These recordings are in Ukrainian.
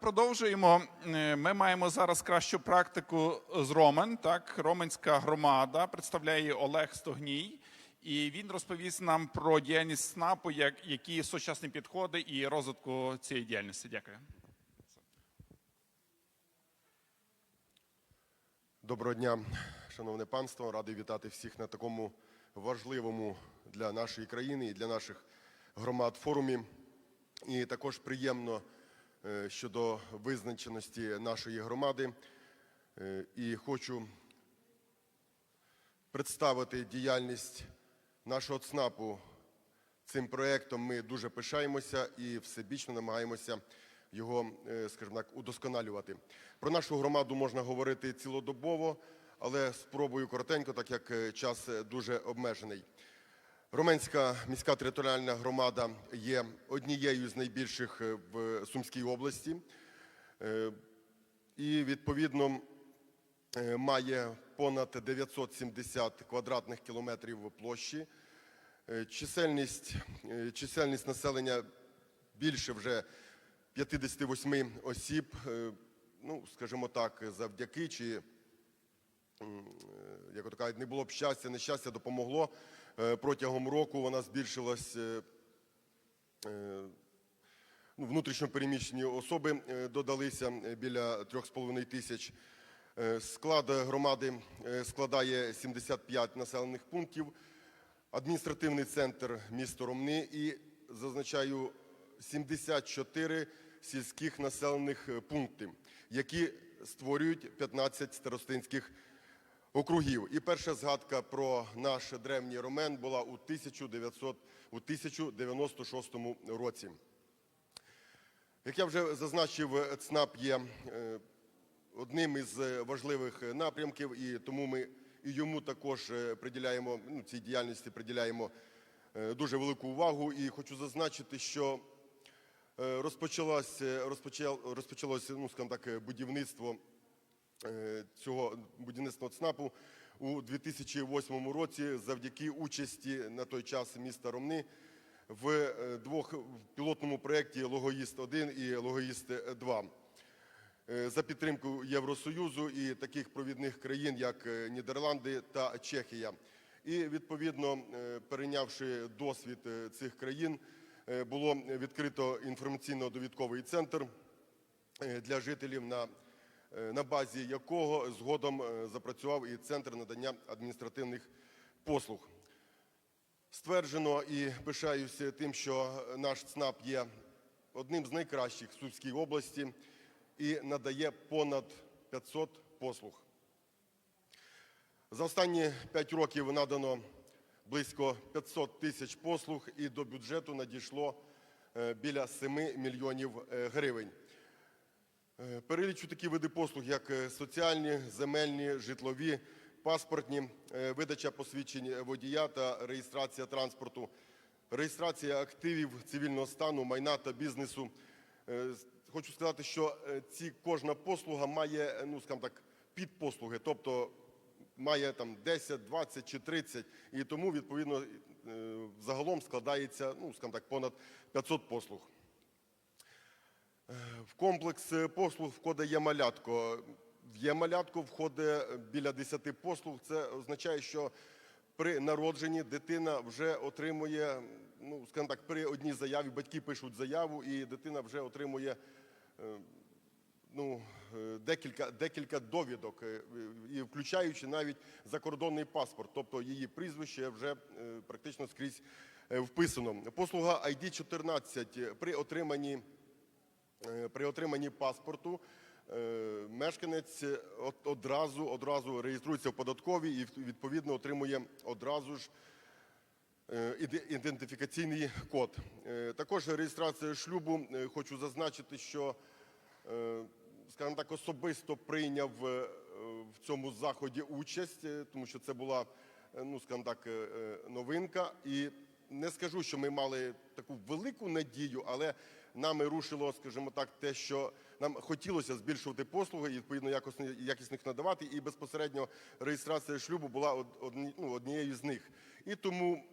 Продовжуємо. Е, Ми маємо зараз кращу практику з Ромен. Так, Роменська громада представляє Олег Стогній, і він розповість нам про діяльність СНАПу, як які сучасні підходи і розвитку цієї діяльності. Дякую. Доброго дня, шановне панство. Радий вітати всіх на такому важливому для нашої країни і для наших громад форумі. І також приємно щодо визначеності нашої громади. Е, І хочу представити діяльність нашого ЦНАПу. Цим проєктом ми дуже пишаємося і всебічно намагаємося його, е, скажімо так, удосконалювати. Про нашу громаду можна говорити цілодобово, але спробую коротенько, так як е, час е, дуже обмежений. Роменська міська територіальна громада є однією з найбільших е, в Сумській області. Е, І відповідно е, має понад 970 квадратних кілометрів площі. Чисельність, чисельність населення більше вже 58 осіб. Ну, скажімо так, завдяки чи як то кажуть, не було б щастя, нещастя допомогло. Е, Протягом року вона збільшилась. е, е, ну, Внутрішньо переміщені особи додалися біля 3,5 тисяч. Склад громади складає 75 населених пунктів. Адміністративний центр місто Ромни і зазначаю 74 сільських населених пункти, які створюють 15 старостинських округів. І перша згадка про наш древній Ромен була у 1900, у 1096 році. Як я вже зазначив, ЦНАП є е, одним із важливих напрямків, і тому ми і йому також е, приділяємо ну, цій діяльності приділяємо е, дуже велику увагу. І хочу зазначити, що е, розпочалося, розпочал, розпочалося ну, скажімо так, будівництво цього будівництва ЦНАПу у 2008 році завдяки участі на той час міста Ромни в е, двох пілотному проєкті Логоїст-1 і Логоїст-2 е, за підтримку Євросоюзу і таких провідних країн, як е, Нідерланди та Чехія. І відповідно, е, перейнявши досвід е, цих країн, е, було відкрито інформаційно-довідковий центр е, для жителів, на, е, на базі якого згодом е, запрацював і центр надання адміністративних послуг. Стверджено і пишаюся тим, що наш ЦНАП є одним з найкращих в Сумській області і надає понад 500 послуг. За останні 5 років надано близько 500 тисяч послуг і до бюджету надійшло е, біля 7 мільйонів е, гривень. Е, Перелічу такі види послуг, як е, соціальні, земельні, житлові, паспортні, е, видача посвідчень водія та реєстрація транспорту, реєстрація активів цивільного стану, майна та бізнесу. Хочу сказати, що ці кожна послуга має, ну так, підпослуги, тобто має там 10, 20 чи 30, і тому відповідно загалом складається, ну так, понад 500 послуг. В комплекс е, послуг входить Є-малятко. В Є-малятко входить біля 10 послуг. Це означає, що при народженні дитина вже отримує, ну, скажімо так, при одній заяві, батьки пишуть заяву, і дитина вже отримує е, ну, е, декілька, декілька довідок, е, і включаючи навіть закордонний паспорт, тобто її прізвище вже е, практично скрізь е, вписано. Послуга ID-14 при отриманні Е, при отриманні паспорту е, мешканець одразу, одразу реєструється в податковій і відповідно отримує одразу ж е, іде- ідентифікаційний код. Е, Також реєстрація шлюбу. Е, Хочу зазначити, що е, скажімо так, особисто прийняв е, в цьому заході участь, е, тому що це була, е, ну скажімо так, е, е, новинка. І не скажу, що ми мали таку велику надію, але нами рушило, скажімо так, те, що нам хотілося збільшувати послуги і відповідно якісних надавати. І безпосередньо реєстрація шлюбу була ну, однією з них. І тому,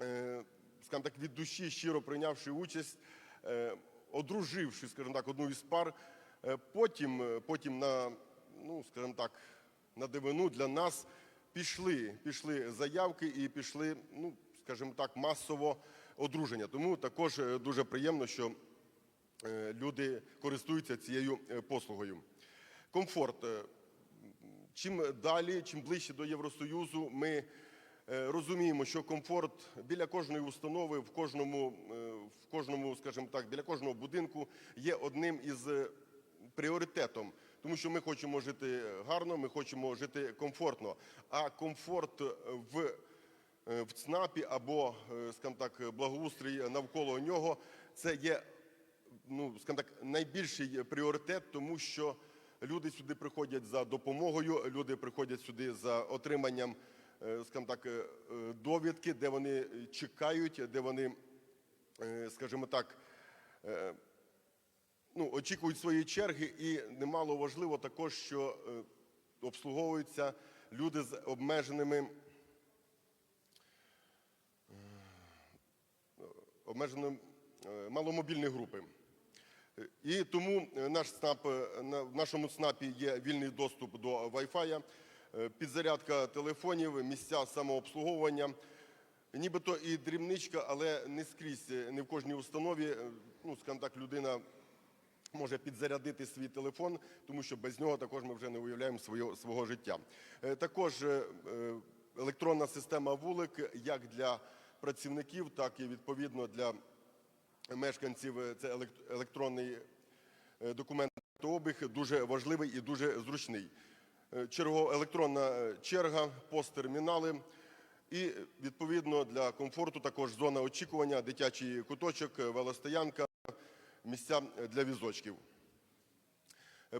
е, скажімо так, від душі щиро прийнявши участь. е, одруживши, скажімо так, одну із пар, е, потім, потім на, ну, скажімо так, на дивину для нас пішли, пішли заявки і пішли, ну, скажімо так, масово одруження. Тому також е, дуже приємно, що е, люди користуються цією е, послугою. Комфорт. Чим далі, чим ближче до Євросоюзу, ми розуміємо, що комфорт біля кожної установи, в кожному, в кожному, скажімо так, біля кожного будинку є одним із пріоритетом. Тому що ми хочемо жити гарно, ми хочемо жити комфортно. А комфорт в, в ЦНАПі або, е, скажімо так, благоустрій навколо нього. Це є ну, скажімо так, найбільший пріоритет, тому що люди сюди приходять за допомогою, люди приходять сюди за отриманням, е, скажімо так, е, е, довідки, де вони чекають, де вони, е, скажімо так, е, ну, очікують свої черги, і немало важливо також, що е, обслуговуються люди з обмеженими обмеженим е, маломобільні групи. І тому е, наш ЦНАП, е, в нашому ЦНАПі є вільний доступ до Wi-Fi, підзарядка телефонів, місця самообслуговування. Нібито і дрібничка, але не скрізь, не в кожній установі, ну, скажімо так, людина може підзарядити свій телефон, тому що без нього також ми вже не уявляємо свого, свого життя. Також електронна система вулик як для працівників, так і відповідно для мешканців. Е, Це елект- електронний е, документообіг дуже важливий і дуже зручний. Е, Черго, електронна черга, посттермінали. І відповідно для комфорту також зона очікування, дитячий куточок, велостоянка, місця для візочків.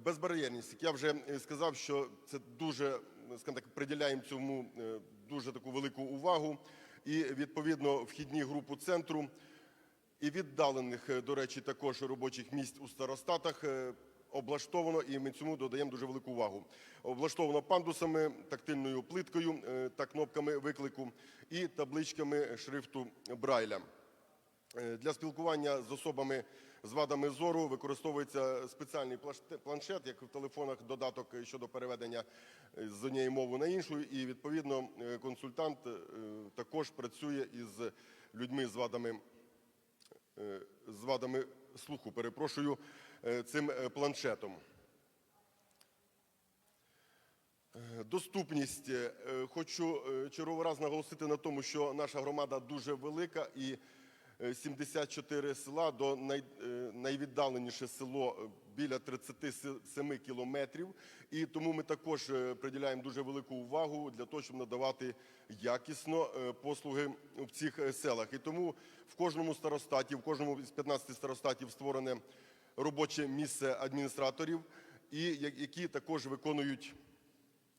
Безбар'єрність. Як я вже сказав, що це дуже, скажімо так, приділяємо цьому дуже таку велику увагу. І відповідно вхідні групу центру і віддалених, е, до речі, також робочих місць у старостатах е, облаштовано, і ми цьому додаємо дуже велику увагу. Облаштовано пандусами, тактильною плиткою е, та кнопками виклику і табличками шрифту Брайля. Для спілкування з особами з вадами зору використовується спеціальний планшет, як в телефонах, додаток щодо переведення з однієї мови на іншу. І відповідно е, консультант е, також працює із людьми з вадами, е, з вадами слуху, перепрошую, цим планшетом. Доступність. Хочу черговий раз наголосити на тому, що наша громада дуже велика і 74 села до е, найвіддаленіше село е, біля 37 кілометрів. І тому ми також е, приділяємо дуже велику увагу для того, щоб надавати якісно е, послуги в цих е, селах. І тому в кожному старостаті, в кожному з 15 старостатів створене робоче місце адміністраторів, і які також виконують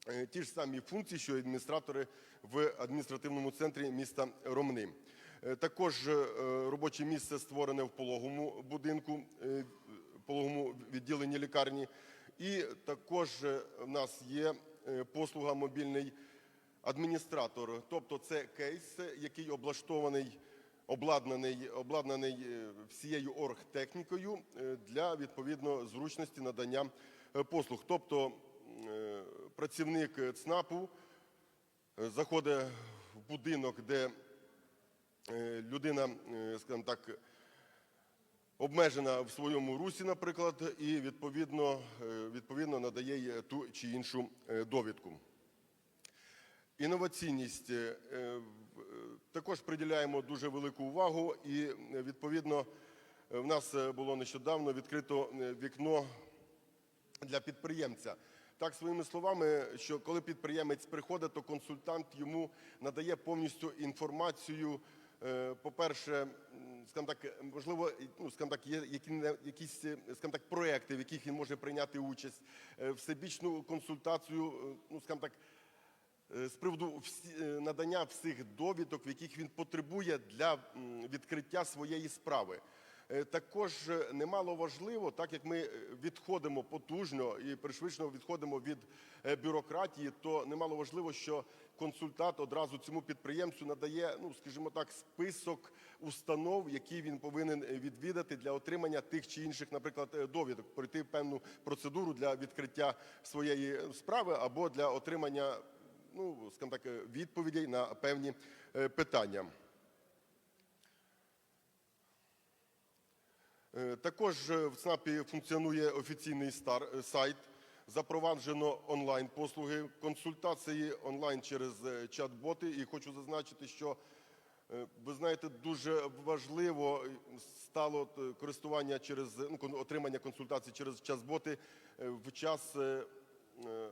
е, ті ж самі функції, що адміністратори в адміністративному центрі міста Ромни. Е, Також е, робоче місце створене в пологому будинку, е, пологому відділенні лікарні. І також в нас є послуга мобільний адміністратор. Тобто це кейс, який облаштований, обладнаний, обладнаний всією оргтехнікою для відповідно зручності надання послуг. Тобто працівник ЦНАПу заходить в будинок, де людина, е, скажімо так, обмежена в своєму русі, наприклад, і відповідно, е, відповідно надає ту чи іншу е, довідку. Інноваційність е, е, е, також приділяємо дуже велику увагу, і е, відповідно е, в нас е, було нещодавно відкрито е, вікно для підприємця. Так, своїми словами, що коли підприємець приходить, то консультант йому надає повністю інформацію. Е, По-перше, скажімо так, можливо, ну, так, є які, якісь е, так, проекти, в яких він може прийняти участь, е, всебічну консультацію, ну, скажімо так, з приводу надання всіх довідок, в яких він потребує для відкриття своєї справи. Е, Також е, немало важливо, так як ми е, відходимо потужно і пришвидшено відходимо від бюрократії, то немало важливо, що консультант одразу цьому підприємцю надає, ну скажімо так, список установ, які він повинен відвідати для отримання тих чи інших, наприклад, довідок, пройти певну процедуру для відкриття своєї справи або для отримання, ну скажімо так, відповідей на певні питання. Також е, в ЦНАПі функціонує офіційний стар, е, сайт. Запроваджено онлайн-послуги, консультації онлайн через е, чат-боти. І хочу зазначити, що е, ви знаєте, дуже важливо е, стало е, користування через ну, отримання консультацій через чат-боти е, в час е, е,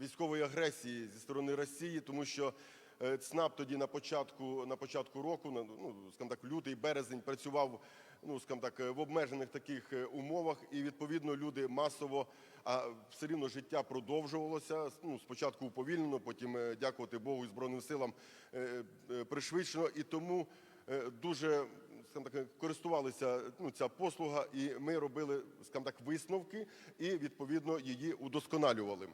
військової агресії зі сторони Росії, тому що е, ЦНАП тоді на початку, на початку року, на, ну, скажімо так, лютий, березень працював ну, скажімо так, е, в обмежених таких е, умовах, і відповідно люди масово, а все рівно життя продовжувалося. Ну, спочатку уповільнено, потім, е, дякувати Богу і Збройним силам, пришвидшено. І тому дуже скажімо так, користувалися ну, ця послуга, і ми робили скажімо так, висновки і відповідно її удосконалювали.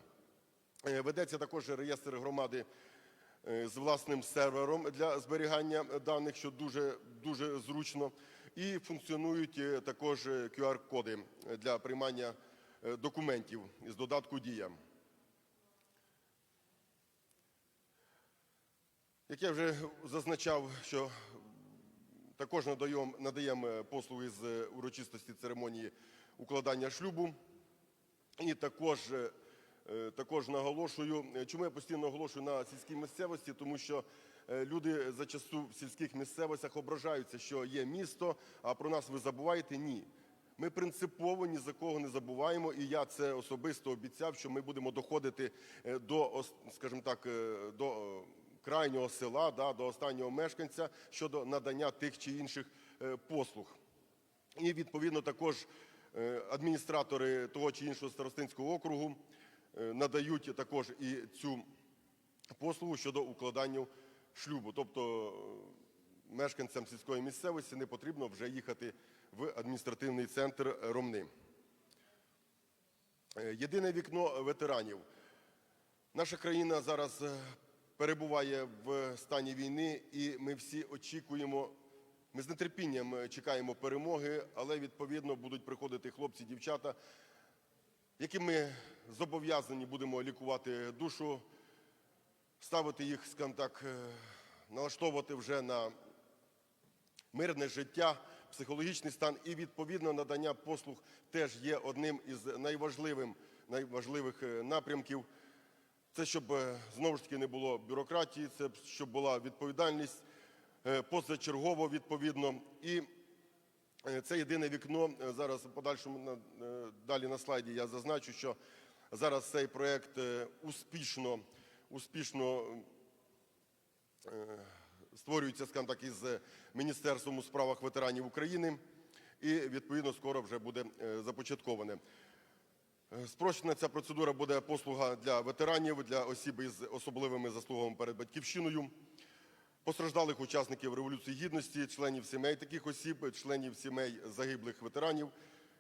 Ведеться також реєстр громади з власним сервером для зберігання даних, що дуже, дуже зручно. І функціонують е, також е, QR-коди для приймання е, документів з додатку Дія. Як я вже зазначав, що також надаємо, надаємо послуги з урочистості церемонії укладання шлюбу. І також, е, е, також наголошую, е, чому я постійно наголошую на сільській місцевості, тому що е, люди зачасту в сільських місцевостях ображаються, що є місто, а про нас ви забуваєте. Ні. Ми принципово ні за кого не забуваємо, і я це особисто обіцяв, що ми будемо доходити е, до, скажімо так, е, до е, крайнього села, да, до останнього мешканця щодо надання тих чи інших е, послуг. І відповідно також е, адміністратори того чи іншого старостинського округу е, надають також і цю послугу щодо укладання шлюбу. Тобто е, мешканцям сільської місцевості не потрібно вже їхати в адміністративний центр Ромни. Е, Єдине вікно ветеранів. Наша країна зараз е, перебуває в стані війни, і ми всі очікуємо. Ми з нетерпінням чекаємо перемоги, але відповідно будуть приходити хлопці, дівчата, яким ми зобов'язані будемо лікувати душу, ставити їх, скажімо так, е, налаштовувати вже на мирне життя, психологічний стан і відповідно надання послуг теж є одним із найважливим, найважливих е, напрямків. Це щоб е, знову ж таки не було бюрократії, це щоб була відповідальність позачергово відповідно. І це єдине вікно. Зараз подальшому далі на слайді я зазначу, що зараз цей проект успішно, успішно створюється, скажімо так, із Міністерством у справах ветеранів України і відповідно скоро вже буде е, започатковане. Е, Спрощена ця процедура буде послуга для ветеранів, для осіб із особливими заслугами перед батьківщиною, постраждалих учасників Революції Гідності, членів сімей таких осіб, членів сімей загиблих ветеранів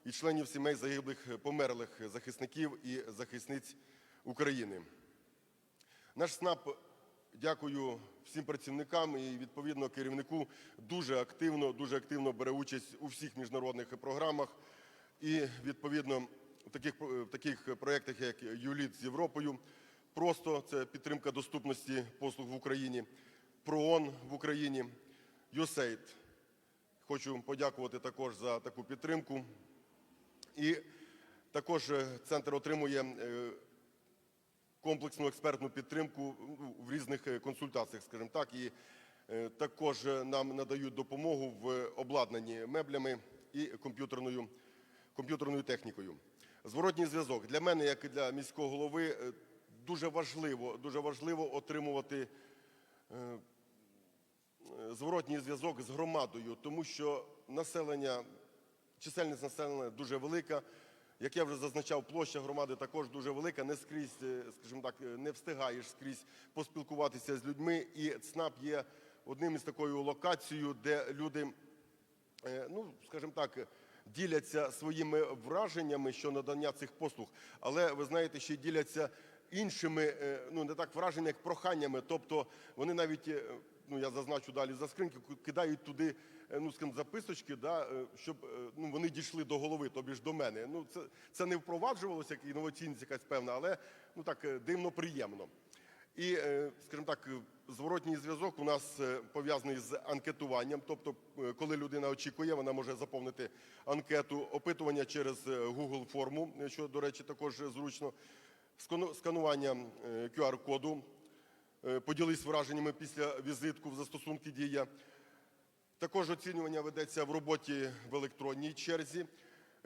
і членів сімей загиблих померлих захисників і захисниць України. Наш СНАП, дякую всім працівникам і відповідно керівнику, дуже активно, дуже активно бере участь у всіх міжнародних програмах. І відповідно в таких, в таких проєктах, як ЮЛІТ з Європою, просто це підтримка доступності послуг в Україні, ПРООН в Україні, USAID. Хочу подякувати також за таку підтримку. І також е, центр отримує е, комплексну експертну підтримку ну, в різних е, консультаціях, скажімо так, і е, також е, нам надають допомогу в обладнанні меблями і комп'ютерною, комп'ютерною технікою. Зворотній зв'язок для мене, як і для міського голови, дуже важливо, дуже важливо отримувати зворотній зв'язок з громадою, тому що населення, чисельність населення дуже велика. Як я вже зазначав, площа громади також дуже велика. Не скрізь, е, скажімо так, е, не встигаєш скрізь поспілкуватися з людьми. І ЦНАП є одним із такою локацією, де люди е, ну, скажімо так, діляться своїми враженнями щодо надання цих послуг, але ви знаєте, ще діляться іншими, ну не так враженнями, як проханнями. Тобто вони навіть, ну я зазначу далі за скриньки, кидають туди, ну скажімо, записочки, да, е, щоб е, ну, вони дійшли до голови, тобі ж до мене. Ну це, це не впроваджувалося як інноваційність якась певна, але ну так е, дивно приємно. І, е, скажімо так, е, зворотній зв'язок у нас е, пов'язаний з анкетуванням. Тобто, е, коли людина очікує, вона може заповнити анкету, опитування через е, Google форму, е, що, до речі, також зручно, скану- сканування е, QR-коду, е, поділись враженнями після візитку в застосунки Дія. Також оцінювання ведеться в роботі в електронній черзі,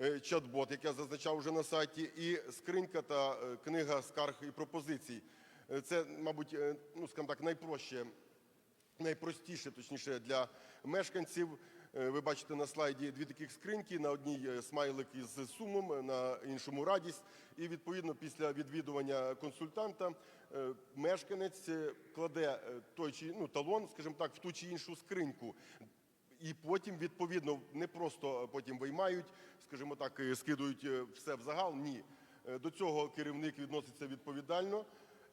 е, чат-бот, як я зазначав вже на сайті, і скринька та е, книга скарг і пропозицій. Е, Це, мабуть, ну, скажімо так, найпроще, найпростіше, точніше, для мешканців. Ви бачите на слайді дві таких скриньки. На одній смайлик із сумом, на іншому радість. І відповідно після відвідування консультанта мешканець кладе той чи ну, талон, скажімо так, в ту чи іншу скриньку. І потім, відповідно, не просто потім виймають, скажімо так, скидують е, все в загал. Ні. Е, До цього керівник відноситься відповідально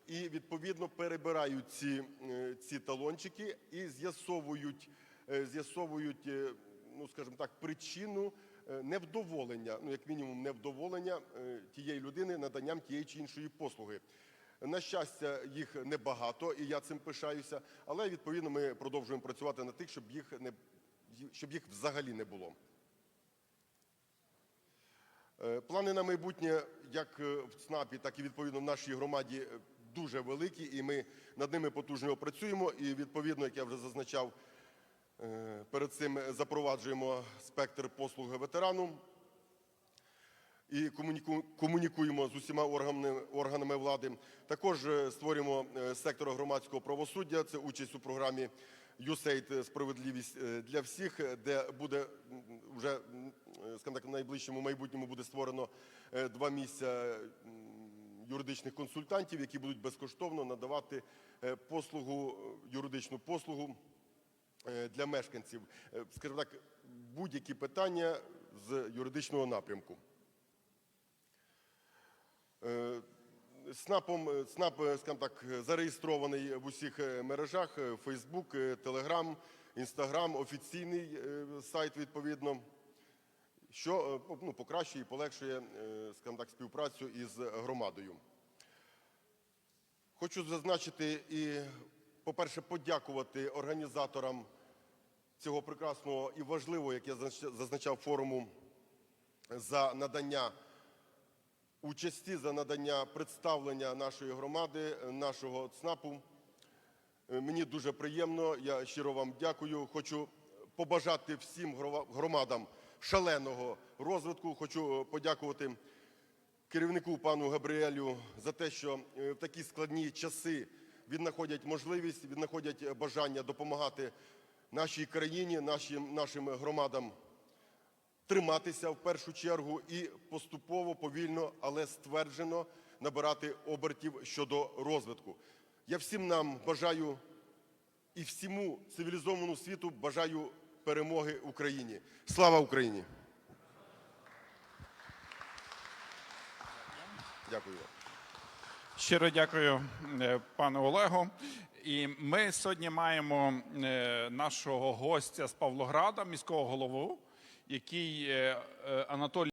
і відповідно перебирають ці, е, ці талончики і з'ясовують, е, з'ясовують, е, ну скажімо так, причину е, невдоволення, ну як мінімум, невдоволення е, тієї людини наданням тієї чи іншої послуги. На щастя, їх небагато, і я цим пишаюся. Але відповідно ми продовжуємо працювати над тим, щоб їх не щоб їх взагалі не було. Е, Плани на майбутнє, як е, в ЦНАПі, так і відповідно в нашій громаді, е, дуже великі, і ми над ними потужно працюємо. І відповідно, як я вже зазначав, перед цим запроваджуємо спектр послуг ветерану і комунікуємо з усіма органами, влади. Також створюємо сектор громадського правосуддя. Це участь у програмі USAID Справедливість е, для всіх, е, де буде вже е, скажімо так, в найближчому майбутньому буде створено е, два місця юридичних консультантів, які будуть безкоштовно надавати е, послугу, е, юридичну послугу е, для мешканців. Е, Скажімо так, будь-які питання з юридичного напрямку. СНАПом, е, СНАП, е, скажімо так, зареєстрований в усіх е, мережах: е, Telegram, Instagram, офіційний сайт відповідно, що ну, покращує і полегшує, скажімо так, співпрацю із громадою. Хочу зазначити і, по-перше, подякувати організаторам цього прекрасного і важливого, як я зазначав, форуму за надання участі, за надання представлення нашої громади, нашого ЦНАПу. Е, Мені дуже приємно, я щиро вам дякую. Хочу побажати всім громадам шаленого розвитку. Хочу е, подякувати керівнику пану Габріелю за те, що е, в такі складні часи віднаходять можливість, віднаходять бажання допомагати нашій країні, нашим, нашим громадам триматися в першу чергу і поступово, повільно, але стверджено набирати обертів щодо розвитку. Я всім нам бажаю і всьому цивілізованому світу бажаю перемоги Україні. Слава Україні! Дякую вам. Щиро дякую е, пану Олегу. І ми сьогодні маємо е, нашого гостя з Павлограда, міського голову, який е, е, Анатолій.